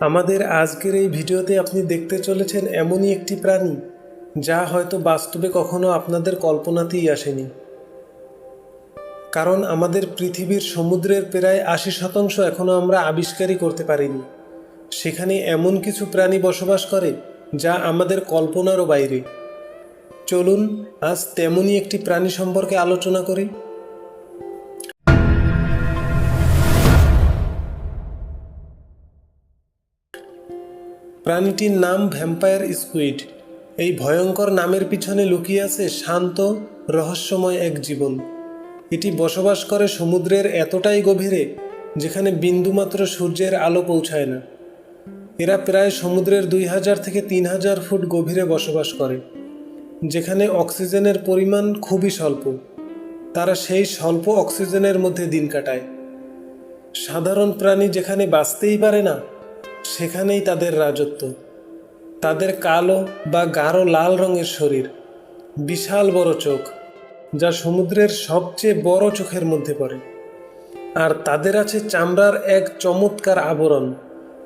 আমাদের আজকের এই ভিডিওতে আপনি দেখতে চলেছেন এমনই একটি প্রাণী, যা হয়তো বাস্তবে কখনো আপনাদের কল্পনাতেই আসেনি। কারণ আমাদের পৃথিবীর সমুদ্রের প্রায় আশি শতাংশ এখনও আমরা আবিষ্কারই করতে পারিনি। সেখানে এমন কিছু প্রাণী বসবাস করে, যা আমাদের কল্পনারও বাইরে। চলুন, আজ তেমনই একটি প্রাণী সম্পর্কে আলোচনা করি। প্রাণীটির নাম ভ্যাম্পায়ার স্কুইড এই ভয়ঙ্কর নামের পিছনে লুকিয়ে আছে শান্ত, রহস্যময় এক জীবন। এটি বসবাস করে সমুদ্রের এতটাই গভীরে, যেখানে বিন্দুমাত্র সূর্যের আলো পৌঁছায় না। এরা প্রায় সমুদ্রের দুই হাজার থেকে তিন হাজার ফুট গভীরে বসবাস করে, যেখানে অক্সিজেনের পরিমাণ খুবই স্বল্প। তারা সেই স্বল্প অক্সিজেনের মধ্যে দিন কাটায়। সাধারণ প্রাণী যেখানে বাঁচতেই পারে না সেখানেই তাদের রাজত্ব। তাদের কালো বা গাঢ় লাল রঙের শরীর, বিশাল বড় চোখ, যা সমুদ্রের সবচেয়ে বড় চোখের মধ্যে পড়ে। আর তাদের আছে চামড়ার এক চমৎকার আবরণ,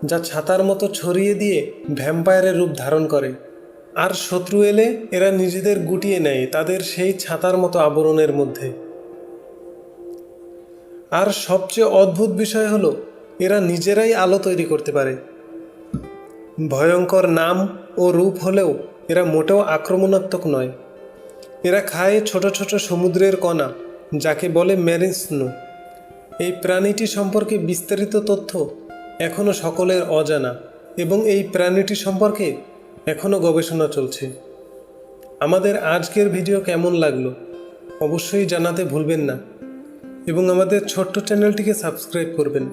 যা ছাতার মতো ছড়িয়ে দিয়ে ভ্যাম্পায়ারের রূপ ধারণ করে। আর শত্রু এলে এরা নিজেদের গুটিয়ে নেয় তাদের সেই ছাতার মতো আবরণের মধ্যে। আর সবচেয়ে অদ্ভুত বিষয় হলো, এরা নিজেরাই আলো তৈরি করতে পারে। ভয়ঙ্কর নাম ও রূপ হলেও এরা মোটেও আক্রমণাত্মক নয়। এরা খায় ছোট ছোট সমুদ্রের কণা, যাকে বলে ম্যারিন স্নো। এই প্রাণীটি সম্পর্কে বিস্তারিত তথ্য এখনও সকলের অজানা এবং এই প্রাণীটি সম্পর্কে এখনও গবেষণা চলছে। আমাদের আজকের ভিডিও কেমন লাগল অবশ্যই জানাতে ভুলবেন না এবং আমাদের ছোট্ট চ্যানেলটিকে সাবস্ক্রাইব করবেন।